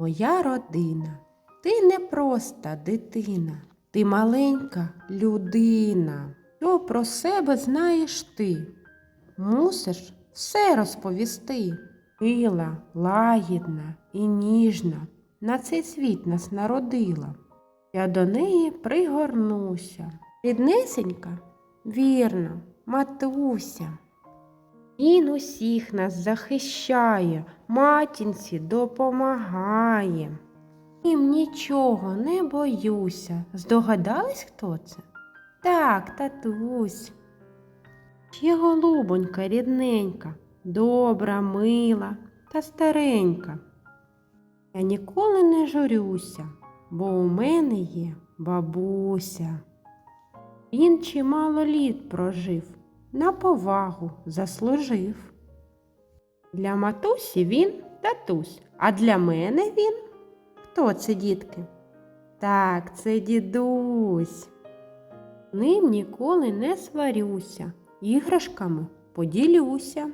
Моя родина, ти не просто дитина, ти маленька людина. Що про себе знаєш ти? Мусиш все розповісти. Мила, лагідна і ніжна на цей світ нас народила. Я до неї пригорнуся. Ріднесенька, вірно, матуся. Він усіх нас захищає, матінці допомагає. Їм нічого не боюся. Здогадались, хто це? Так, татусь. Ще голубонька рідненька, добра, мила та старенька. Я ніколи не журюся, бо у мене є бабуся. Він чимало літ прожив, на повагу заслужив. Для матусі він татусь, а для мене він хто це, дітки? Так, це дідусь. Ним ніколи не сварюся, іграшками поділюся.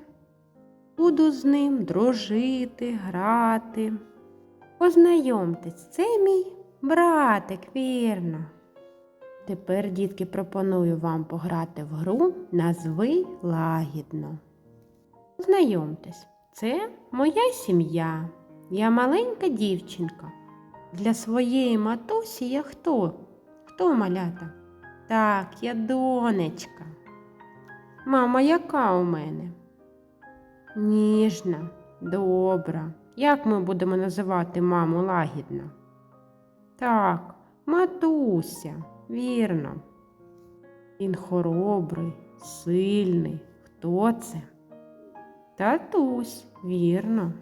Буду з ним дружити, грати. Познайомтесь, це мій братик, вірно. Тепер, дітки, пропоную вам пограти в гру Назви лагідно. Знайомтесь, це моя сім'я. Я маленька дівчинка. Для своєї матусі я хто? Хто малята? Так, я донечка. Мама, яка у мене? Ніжна, добра. Як ми будемо називати маму лагідно? Так, матуся, вірно. Він хоробрий, сильний. Хто це? Татусь, вірно.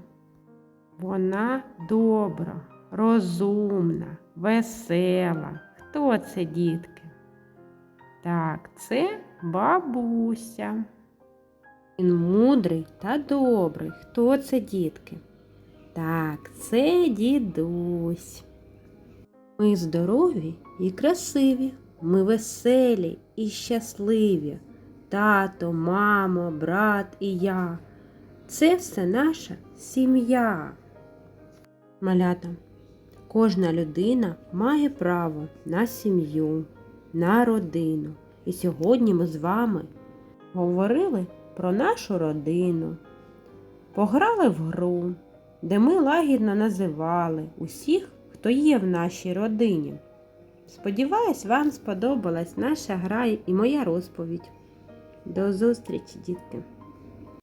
Вона добра, розумна, весела. Хто це, дітки? Так, це бабуся. Він мудрий та добрий. Хто це, дітки? Так, це дідусь. Ми здорові і красиві, ми веселі і щасливі. Тато, мамо, брат і я. Це все наша сім'я. Малята, кожна людина має право на сім'ю, на родину. І сьогодні ми з вами говорили про нашу родину, пограли в гру, де ми лагідно називали усіх, хто є в нашій родині. Сподіваюсь, вам сподобалась наша гра і моя розповідь. До зустрічі, дітки!